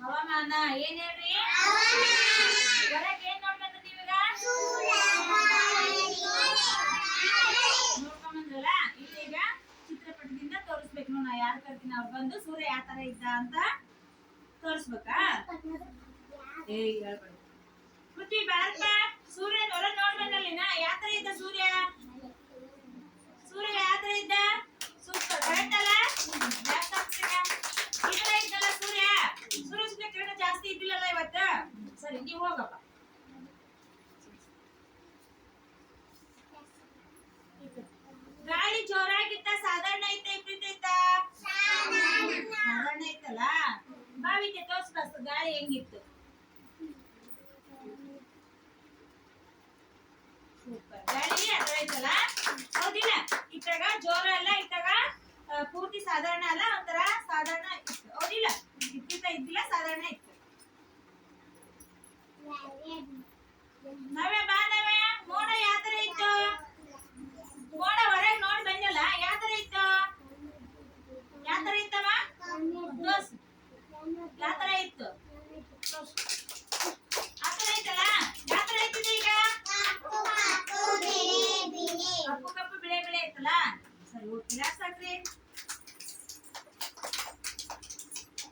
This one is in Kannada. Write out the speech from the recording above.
ಹವಾಮಾನ ಏನ್ ಹೇಳ್ರಿ? ಹೊರಗೆ ಏನ್ ನೋಡ್ಬೇಕು ನೀವೀಗ? ನೋಡ್ಕೊಂಬಂದ್ರಲ್ಲ ಇಲ್ಲಿ ಈಗ ಚಿತ್ರಪಟದಿಂದ ತೋರಿಸ್ಬೇಕು ನಾ ಯಾರ ಕರ್ತೀನಿ ಅವ್ರು ಬಂದು ಸೂರ್ಯ ಯಾವ ತರ ಇದ್ದ ಅಂತ ತೋರಿಸ್ಬೇಕಾ? ಏ ಹೇಳ್ಬೇಡ. ಪೃಥ್ವಿ ಭಾರತ ಸೂರ್ಯ ಹೊರ ನೋಡ್ಬಂದಲ್ಲಿ ನಾ. ಯಾವ ತರ ಇದ್ದ ಸೂರ್ಯ? ಹೋಗಪ್ಪ ಗಾಳಿ ಜೋರಾಗಿತ್ತ, ಸಾಧಾರಣ ಐತೆ ಇತ್ತ ಸಾಧಾರಣ ಐತಲ್ಲ? ಬಾವಿಗೆ ತೋರ್ಸ್ಬಸ್ ಗಾಳಿ ಹೆಂಗಿತ್ತು? ಸೂಪರ್. ಗಾಳಿ ಅದರ ಐತಲ್ಲ? plan. Salud, gracias, Cris.